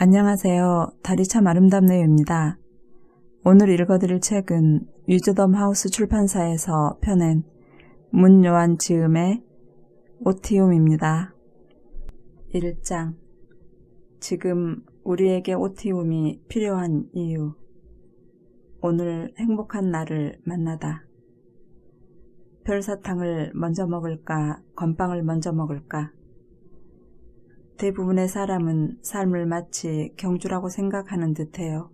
안녕하세요. 달이 참 아름답네요입니다. 오늘 읽어드릴 책은 위즈덤 하우스 출판사에서 펴낸 문요한 지음의 오티움입니다. 1장 지금 우리에게 오티움이 필요한 이유 오늘 행복한 날을 만나다 별사탕을 먼저 먹을까 건빵을 먼저 먹을까 대부분의 사람은 삶을 마치 경주라고 생각하는 듯해요.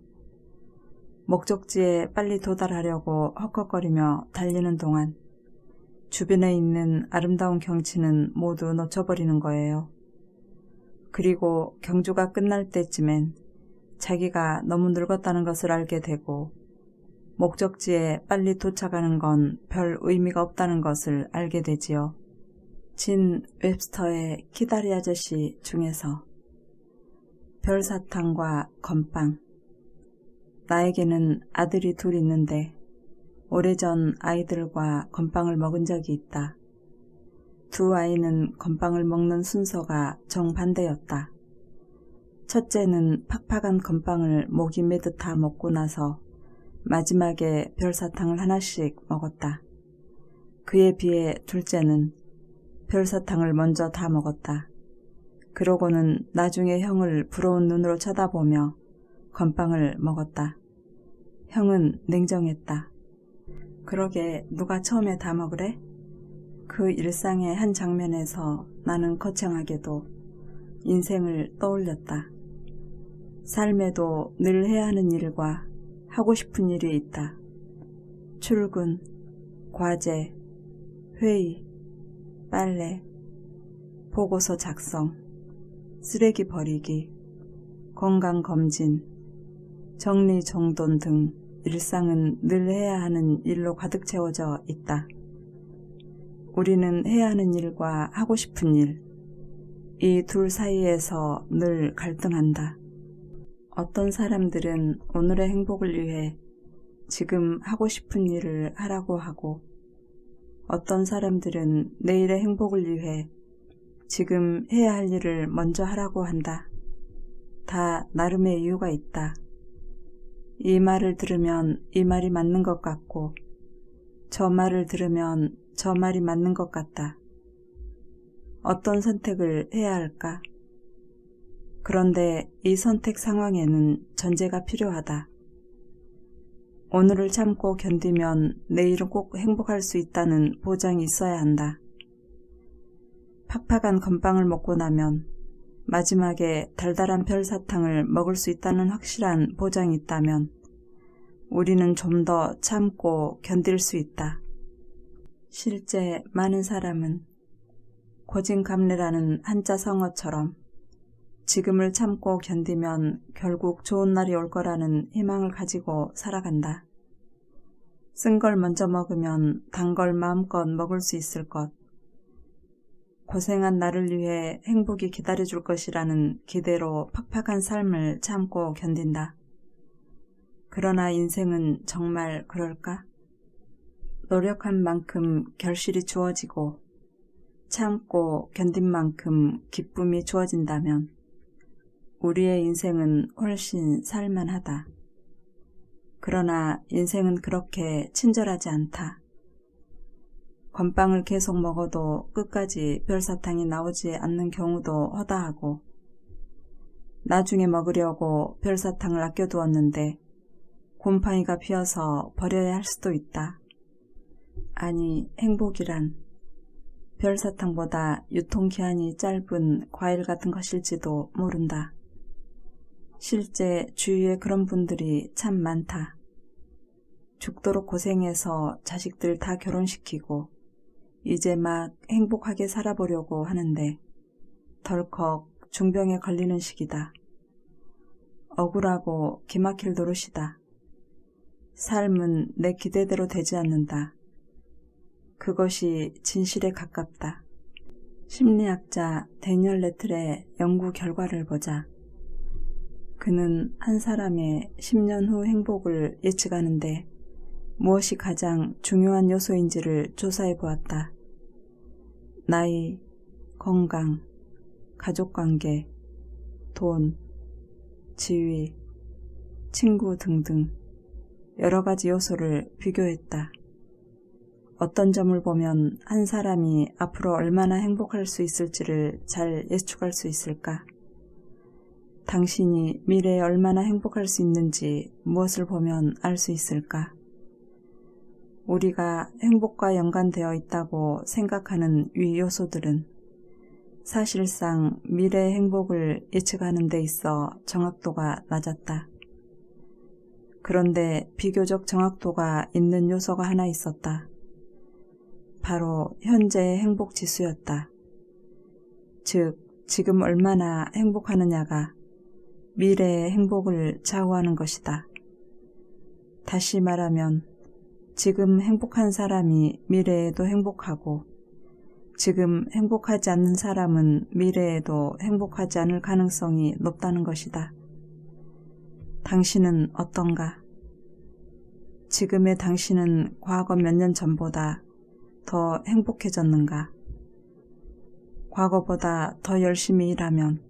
목적지에 빨리 도달하려고 헉헉거리며 달리는 동안 주변에 있는 아름다운 경치는 모두 놓쳐버리는 거예요. 그리고 경주가 끝날 때쯤엔 자기가 너무 늙었다는 것을 알게 되고 목적지에 빨리 도착하는 건 별 의미가 없다는 것을 알게 되지요. 진 웹스터의 키다리 아저씨 중에서 별사탕과 건빵 나에게는 아들이 둘 있는데 오래전 아이들과 건빵을 먹은 적이 있다. 두 아이는 건빵을 먹는 순서가 정반대였다. 첫째는 팍팍한 건빵을 목이 매듯 다 먹고 나서 마지막에 별사탕을 하나씩 먹었다. 그에 비해 둘째는 별사탕을 먼저 다 먹었다. 그러고는 나중에 형을 부러운 눈으로 쳐다보며 건빵을 먹었다. 형은 냉정했다. 그러게 누가 처음에 다 먹으래? 그 일상의 한 장면에서 나는 거창하게도 인생을 떠올렸다. 삶에도 늘 해야 하는 일과 하고 싶은 일이 있다. 출근, 과제, 회의, 빨래, 보고서 작성, 쓰레기 버리기, 건강검진, 정리정돈 등 일상은 늘 해야 하는 일로 가득 채워져 있다. 우리는 해야 하는 일과 하고 싶은 일, 이 둘 사이에서 늘 갈등한다. 어떤 사람들은 오늘의 행복을 위해 지금 하고 싶은 일을 하라고 하고 어떤 사람들은 내일의 행복을 위해 지금 해야 할 일을 먼저 하라고 한다. 다 나름의 이유가 있다. 이 말을 들으면 이 말이 맞는 것 같고 저 말을 들으면 저 말이 맞는 것 같다. 어떤 선택을 해야 할까? 그런데 이 선택 상황에는 전제가 필요하다. 오늘을 참고 견디면 내일은 꼭 행복할 수 있다는 보장이 있어야 한다. 팍팍한 건빵을 먹고 나면 마지막에 달달한 별사탕을 먹을 수 있다는 확실한 보장이 있다면 우리는 좀 더 참고 견딜 수 있다. 실제 많은 사람은 고진감래라는 한자 성어처럼 지금을 참고 견디면 결국 좋은 날이 올 거라는 희망을 가지고 살아간다. 쓴 걸 먼저 먹으면 단 걸 마음껏 먹을 수 있을 것. 고생한 나를 위해 행복이 기다려줄 것이라는 기대로 팍팍한 삶을 참고 견딘다. 그러나 인생은 정말 그럴까? 노력한 만큼 결실이 주어지고 참고 견딘 만큼 기쁨이 주어진다면 우리의 인생은 훨씬 살만하다. 그러나 인생은 그렇게 친절하지 않다. 건빵을 계속 먹어도 끝까지 별사탕이 나오지 않는 경우도 허다하고 나중에 먹으려고 별사탕을 아껴두었는데 곰팡이가 피어서 버려야 할 수도 있다. 아니 행복이란 별사탕보다 유통기한이 짧은 과일 같은 것일지도 모른다. 실제 주위에 그런 분들이 참 많다. 죽도록 고생해서 자식들 다 결혼시키고 이제 막 행복하게 살아보려고 하는데 덜컥 중병에 걸리는 시기다. 억울하고 기막힐 노릇이다. 삶은 내 기대대로 되지 않는다. 그것이 진실에 가깝다. 심리학자 데니얼 레틀의 연구 결과를 보자. 그는 한 사람의 10년 후 행복을 예측하는데 무엇이 가장 중요한 요소인지를 조사해 보았다. 나이, 건강, 가족관계, 돈, 지위, 친구 등등 여러 가지 요소를 비교했다. 어떤 점을 보면 한 사람이 앞으로 얼마나 행복할 수 있을지를 잘 예측할 수 있을까? 당신이 미래에 얼마나 행복할 수 있는지 무엇을 보면 알 수 있을까? 우리가 행복과 연관되어 있다고 생각하는 위 요소들은 사실상 미래의 행복을 예측하는 데 있어 정확도가 낮았다. 그런데 비교적 정확도가 있는 요소가 하나 있었다. 바로 현재의 행복 지수였다. 즉, 지금 얼마나 행복하느냐가 미래의 행복을 좌우하는 것이다. 다시 말하면 지금 행복한 사람이 미래에도 행복하고 지금 행복하지 않는 사람은 미래에도 행복하지 않을 가능성이 높다는 것이다. 당신은 어떤가? 지금의 당신은 과거 몇 년 전보다 더 행복해졌는가? 과거보다 더 열심히 일하면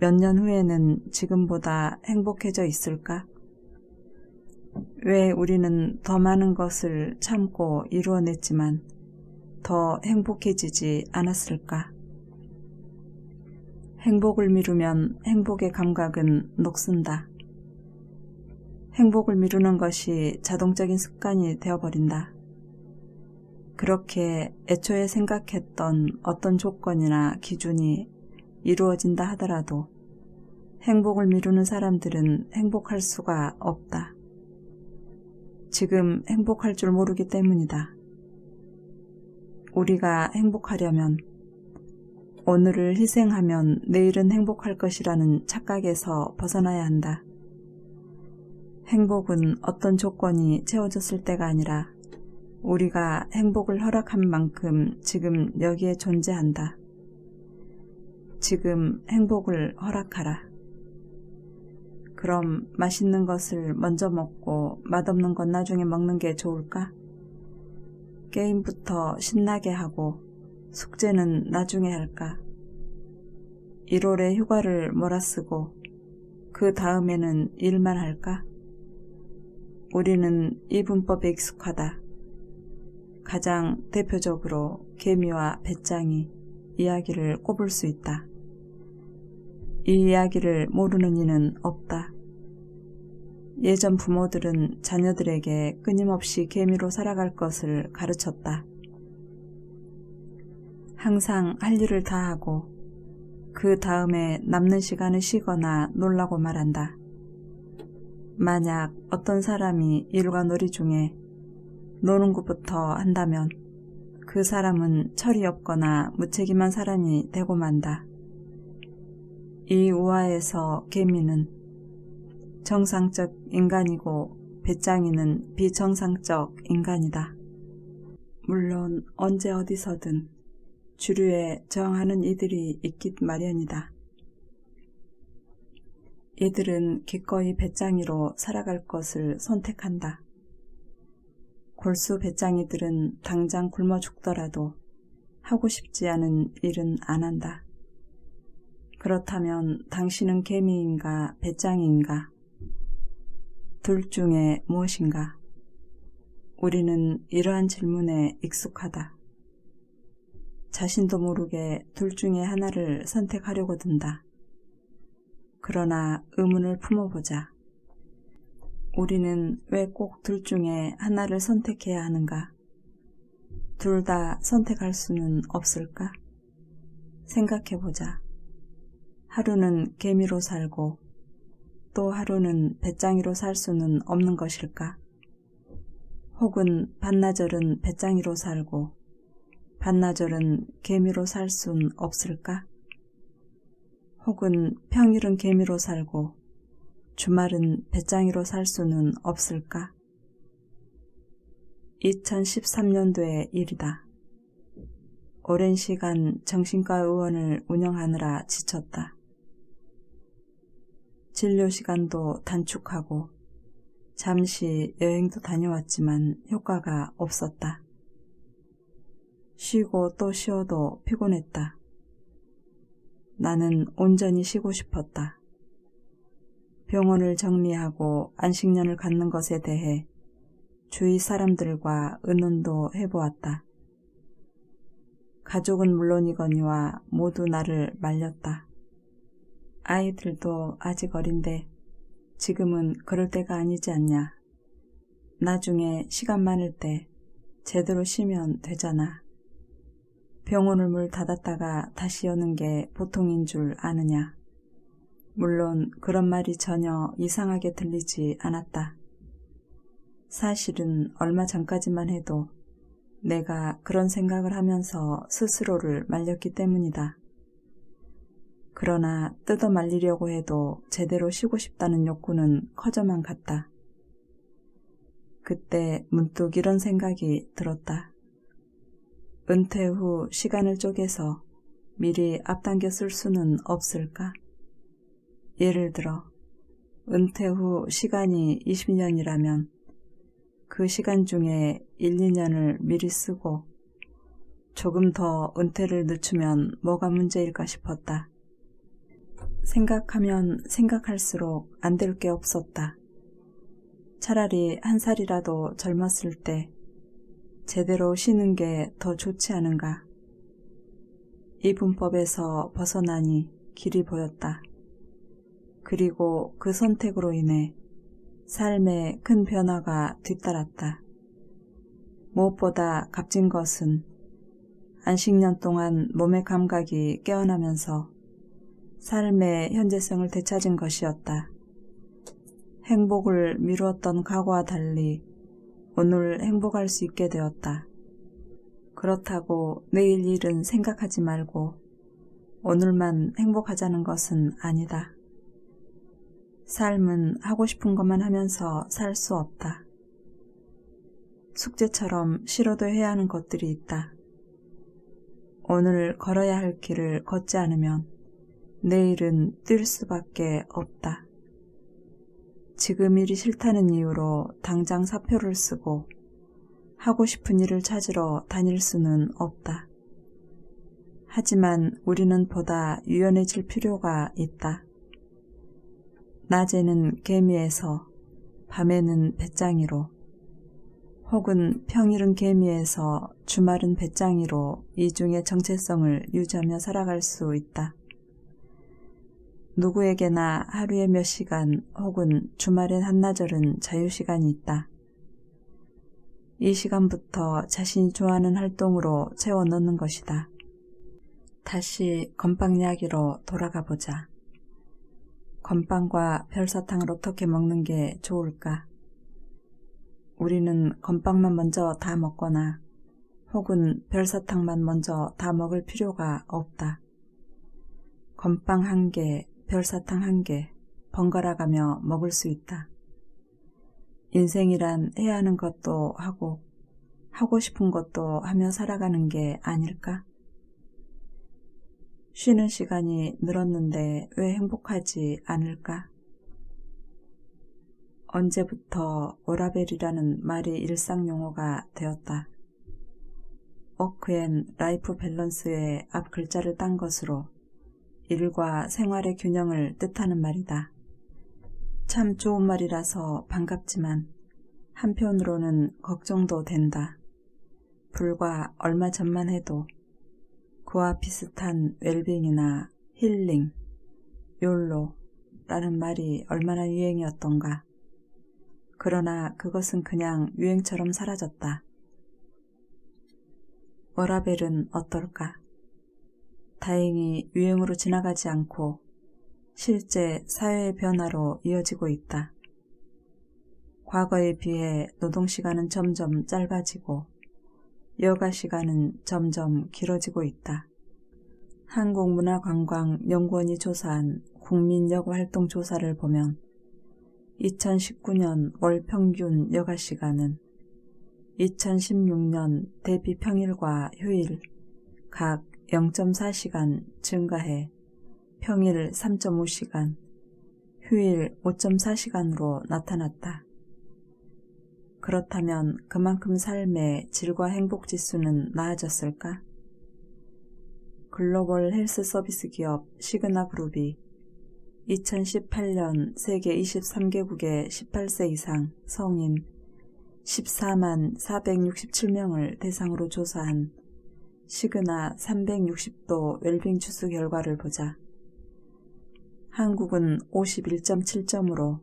몇 년 후에는 지금보다 행복해져 있을까? 왜 우리는 더 많은 것을 참고 이루어냈지만 더 행복해지지 않았을까? 행복을 미루면 행복의 감각은 녹슨다. 행복을 미루는 것이 자동적인 습관이 되어버린다. 그렇게 애초에 생각했던 어떤 조건이나 기준이 이루어진다 하더라도 행복을 미루는 사람들은 행복할 수가 없다. 지금 행복할 줄 모르기 때문이다. 우리가 행복하려면 오늘을 희생하면 내일은 행복할 것이라는 착각에서 벗어나야 한다. 행복은 어떤 조건이 채워졌을 때가 아니라 우리가 행복을 허락한 만큼 지금 여기에 존재한다. 지금 행복을 허락하라. 그럼 맛있는 것을 먼저 먹고 맛없는 건 나중에 먹는 게 좋을까? 게임부터 신나게 하고 숙제는 나중에 할까? 1월에 휴가를 몰아쓰고 그 다음에는 일만 할까? 우리는 이 분법에 익숙하다. 가장 대표적으로 개미와 배짱이 이야기를 꼽을 수 있다. 이 이야기를 모르는 이는 없다. 예전 부모들은 자녀들에게 끊임없이 개미로 살아갈 것을 가르쳤다. 항상 할 일을 다 하고 그 다음에 남는 시간을 쉬거나 놀라고 말한다. 만약 어떤 사람이 일과 놀이 중에 노는 것부터 한다면 그 사람은 철이 없거나 무책임한 사람이 되고 만다. 이 우화에서 개미는 정상적 인간이고 배짱이는 비정상적 인간이다. 물론 언제 어디서든 주류에 저항하는 이들이 있기 마련이다. 이들은 기꺼이 배짱이로 살아갈 것을 선택한다. 골수 배짱이들은 당장 굶어 죽더라도 하고 싶지 않은 일은 안 한다. 그렇다면 당신은 개미인가 배짱이인가? 둘 중에 무엇인가? 우리는 이러한 질문에 익숙하다. 자신도 모르게 둘 중에 하나를 선택하려고 든다. 그러나 의문을 품어보자. 우리는 왜 꼭 둘 중에 하나를 선택해야 하는가? 둘 다 선택할 수는 없을까? 생각해보자. 하루는 개미로 살고 또 하루는 배짱이로 살 수는 없는 것일까? 혹은 반나절은 배짱이로 살고 반나절은 개미로 살 순 없을까? 혹은 평일은 개미로 살고 주말은 배짱이로 살 수는 없을까? 2013년도의 일이다. 오랜 시간 정신과 의원을 운영하느라 지쳤다. 진료 시간도 단축하고 잠시 여행도 다녀왔지만 효과가 없었다. 쉬고 또 쉬어도 피곤했다. 나는 온전히 쉬고 싶었다. 병원을 정리하고 안식년을 갖는 것에 대해 주위 사람들과 의논도 해보았다. 가족은 물론이거니와 모두 나를 말렸다. 아이들도 아직 어린데 지금은 그럴 때가 아니지 않냐. 나중에 시간 많을 때 제대로 쉬면 되잖아. 병원을 물 닫았다가 다시 여는 게 보통인 줄 아느냐. 물론 그런 말이 전혀 이상하게 들리지 않았다. 사실은 얼마 전까지만 해도 내가 그런 생각을 하면서 스스로를 말렸기 때문이다. 그러나 뜯어 말리려고 해도 제대로 쉬고 싶다는 욕구는 커져만 갔다. 그때 문득 이런 생각이 들었다. 은퇴 후 시간을 쪼개서 미리 앞당겨 쓸 수는 없을까? 예를 들어, 은퇴 후 시간이 20년이라면 그 시간 중에 1, 2년을 미리 쓰고 조금 더 은퇴를 늦추면 뭐가 문제일까 싶었다. 생각하면 생각할수록 안 될 게 없었다. 차라리 한 살이라도 젊었을 때 제대로 쉬는 게 더 좋지 않은가. 이 분법에서 벗어나니 길이 보였다. 그리고 그 선택으로 인해 삶에 큰 변화가 뒤따랐다. 무엇보다 값진 것은 안식년 동안 몸의 감각이 깨어나면서 삶의 현재성을 되찾은 것이었다. 행복을 미루었던 과거와 달리 오늘 행복할 수 있게 되었다. 그렇다고 내일 일은 생각하지 말고 오늘만 행복하자는 것은 아니다. 삶은 하고 싶은 것만 하면서 살 수 없다. 숙제처럼 싫어도 해야 하는 것들이 있다. 오늘 걸어야 할 길을 걷지 않으면 내일은 뛸 수밖에 없다. 지금 일이 싫다는 이유로 당장 사표를 쓰고 하고 싶은 일을 찾으러 다닐 수는 없다. 하지만 우리는 보다 유연해질 필요가 있다. 낮에는 개미에서 밤에는 배짱이로 혹은 평일은 개미에서 주말은 배짱이로 이 중의 정체성을 유지하며 살아갈 수 있다. 누구에게나 하루에 몇 시간 혹은 주말엔 한나절은 자유시간이 있다. 이 시간부터 자신이 좋아하는 활동으로 채워 넣는 것이다. 다시 건빵 이야기로 돌아가 보자. 건빵과 별사탕을 어떻게 먹는 게 좋을까? 우리는 건빵만 먼저 다 먹거나 혹은 별사탕만 먼저 다 먹을 필요가 없다. 건빵 한 개, 별사탕 한 개 번갈아 가며 먹을 수 있다. 인생이란 해야 하는 것도 하고 하고 싶은 것도 하며 살아가는 게 아닐까? 쉬는 시간이 늘었는데 왜 행복하지 않을까? 언제부터 오라벨이라는 말이 일상 용어가 되었다. 워크앤 라이프 밸런스의 앞 글자를 딴 것으로 일과 생활의 균형을 뜻하는 말이다. 참 좋은 말이라서 반갑지만 한편으로는 걱정도 된다. 불과 얼마 전만 해도 그와 비슷한 웰빙이나 힐링, 욜로라는 말이 얼마나 유행이었던가. 그러나 그것은 그냥 유행처럼 사라졌다. 워라벨은 어떨까? 다행히 유행으로 지나가지 않고 실제 사회의 변화로 이어지고 있다. 과거에 비해 노동시간은 점점 짧아지고 여가 시간은 점점 길어지고 있다. 한국문화관광연구원이 조사한 국민여가 활동 조사를 보면 2019년 월 평균 여가 시간은 2016년 대비 평일과 휴일 각 0.4시간 증가해 평일 3.5시간, 휴일 5.4시간으로 나타났다. 그렇다면 그만큼 삶의 질과 행복 지수는 나아졌을까? 글로벌 헬스 서비스 기업 시그나 그룹이 2018년 세계 23개국의 18세 이상 성인 14만 467명을 대상으로 조사한 시그나 360도 웰빙 추수 결과를 보자. 한국은 51.7점으로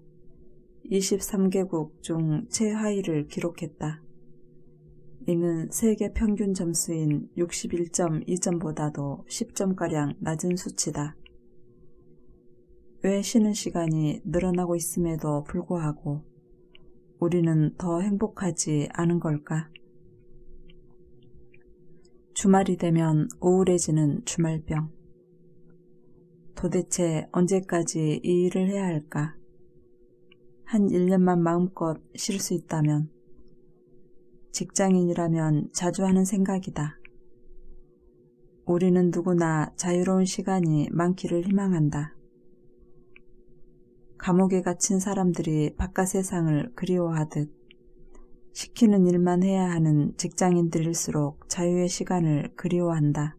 23개국 중 최하위를 기록했다. 이는 세계 평균 점수인 61.2점보다도 10점가량 낮은 수치다. 왜 쉬는 시간이 늘어나고 있음에도 불구하고 우리는 더 행복하지 않은 걸까? 주말이 되면 우울해지는 주말병. 도대체 언제까지 이 일을 해야 할까? 한 1년만 마음껏 쉴 수 있다면 직장인이라면 자주 하는 생각이다. 우리는 누구나 자유로운 시간이 많기를 희망한다. 감옥에 갇힌 사람들이 바깥 세상을 그리워하듯 시키는 일만 해야 하는 직장인들일수록 자유의 시간을 그리워한다.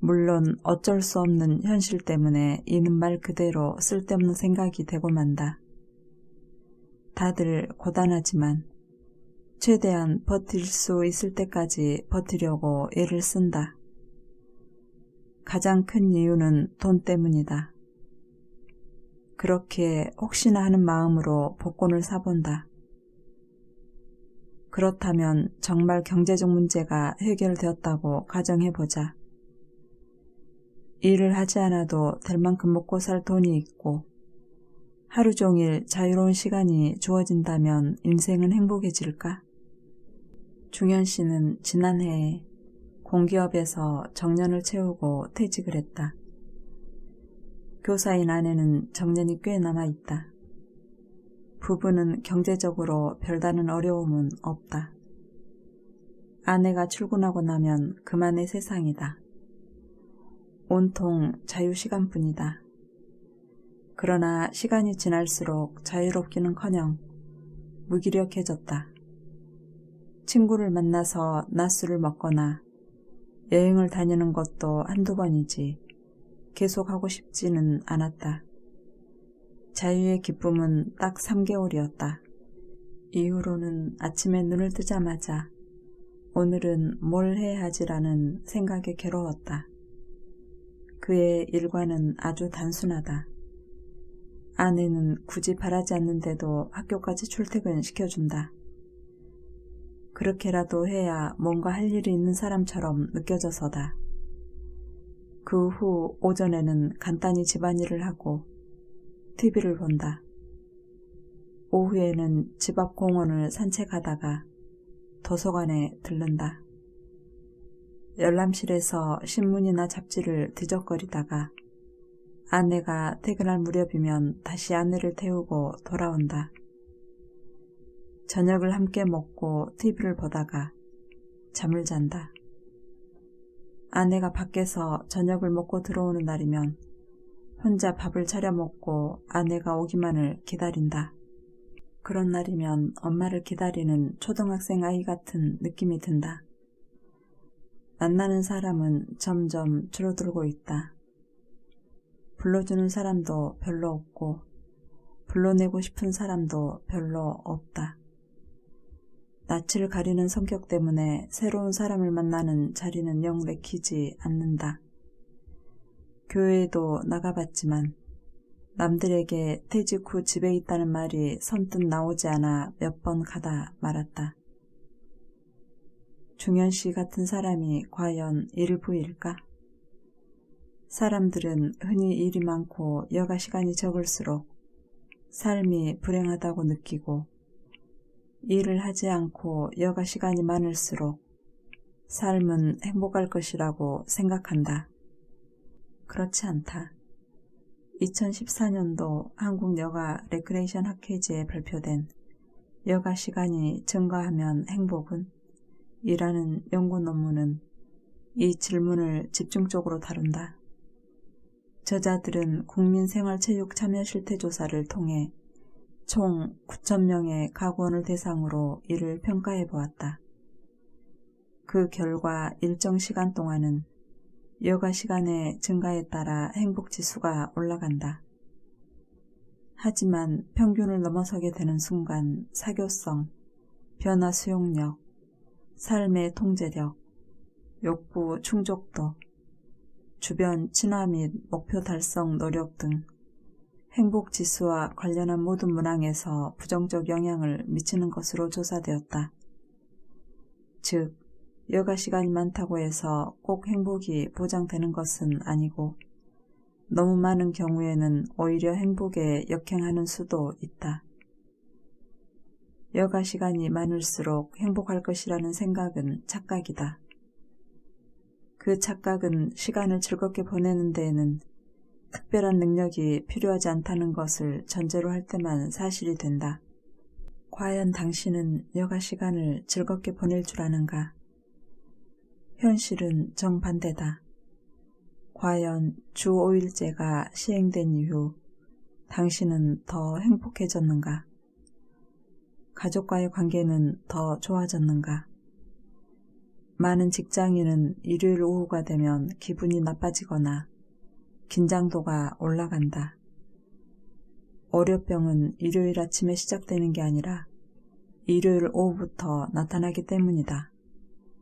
물론 어쩔 수 없는 현실 때문에 이는 말 그대로 쓸데없는 생각이 되고 만다. 다들 고단하지만 최대한 버틸 수 있을 때까지 버티려고 애를 쓴다. 가장 큰 이유는 돈 때문이다. 그렇게 혹시나 하는 마음으로 복권을 사본다. 그렇다면 정말 경제적 문제가 해결되었다고 가정해보자. 일을 하지 않아도 될 만큼 먹고 살 돈이 있고 하루 종일 자유로운 시간이 주어진다면 인생은 행복해질까? 중현 씨는 지난해에 공기업에서 정년을 채우고 퇴직을 했다. 교사인 아내는 정년이 꽤 남아있다. 부부는 경제적으로 별다른 어려움은 없다. 아내가 출근하고 나면 그만의 세상이다. 온통 자유시간뿐이다. 그러나 시간이 지날수록 자유롭기는커녕 무기력해졌다. 친구를 만나서 낮술을 먹거나 여행을 다니는 것도 한두 번이지 계속 하고 싶지는 않았다. 자유의 기쁨은 딱 3개월이었다. 이후로는 아침에 눈을 뜨자마자 오늘은 뭘 해야 하지라는 생각에 괴로웠다. 그의 일과는 아주 단순하다. 아내는 굳이 바라지 않는데도 학교까지 출퇴근 시켜준다. 그렇게라도 해야 뭔가 할 일이 있는 사람처럼 느껴져서다. 그 후 오전에는 간단히 집안일을 하고 TV를 본다. 오후에는 집 앞 공원을 산책하다가 도서관에 들른다. 열람실에서 신문이나 잡지를 뒤적거리다가 아내가 퇴근할 무렵이면 다시 아내를 태우고 돌아온다. 저녁을 함께 먹고 TV를 보다가 잠을 잔다. 아내가 밖에서 저녁을 먹고 들어오는 날이면 혼자 밥을 차려 먹고 아내가 오기만을 기다린다. 그런 날이면 엄마를 기다리는 초등학생 아이 같은 느낌이 든다. 만나는 사람은 점점 줄어들고 있다. 불러주는 사람도 별로 없고 불러내고 싶은 사람도 별로 없다. 낯을 가리는 성격 때문에 새로운 사람을 만나는 자리는 영 내키지 않는다. 교회에도 나가봤지만 남들에게 퇴직 후 집에 있다는 말이 선뜻 나오지 않아 몇 번 가다 말았다. 중현 씨 같은 사람이 과연 일부일까? 사람들은 흔히 일이 많고 여가 시간이 적을수록 삶이 불행하다고 느끼고 일을 하지 않고 여가 시간이 많을수록 삶은 행복할 것이라고 생각한다. 그렇지 않다. 2014년도 한국 여가 레크레이션 학회지에 발표된 여가 시간이 증가하면 행복은? 이라는 연구 논문은 이 질문을 집중적으로 다룬다. 저자들은 국민생활체육 참여 실태 조사를 통해 총 9천명의 가구원을 대상으로 이를 평가해 보았다. 그 결과 일정 시간 동안은 여가 시간의 증가에 따라 행복 지수가 올라간다. 하지만 평균을 넘어서게 되는 순간 사교성, 변화 수용력, 삶의 통제력, 욕구 충족도, 주변 친화 및 목표 달성 노력 등 행복 지수와 관련한 모든 문항에서 부정적 영향을 미치는 것으로 조사되었다. 즉, 여가 시간이 많다고 해서 꼭 행복이 보장되는 것은 아니고 너무 많은 경우에는 오히려 행복에 역행하는 수도 있다. 여가 시간이 많을수록 행복할 것이라는 생각은 착각이다. 그 착각은 시간을 즐겁게 보내는 데에는 특별한 능력이 필요하지 않다는 것을 전제로 할 때만 사실이 된다. 과연 당신은 여가 시간을 즐겁게 보낼 줄 아는가? 현실은 정반대다. 과연 주 5일제가 시행된 이후 당신은 더 행복해졌는가? 가족과의 관계는 더 좋아졌는가? 많은 직장인은 일요일 오후가 되면 기분이 나빠지거나 긴장도가 올라간다. 월요병은 일요일 아침에 시작되는 게 아니라 일요일 오후부터 나타나기 때문이다.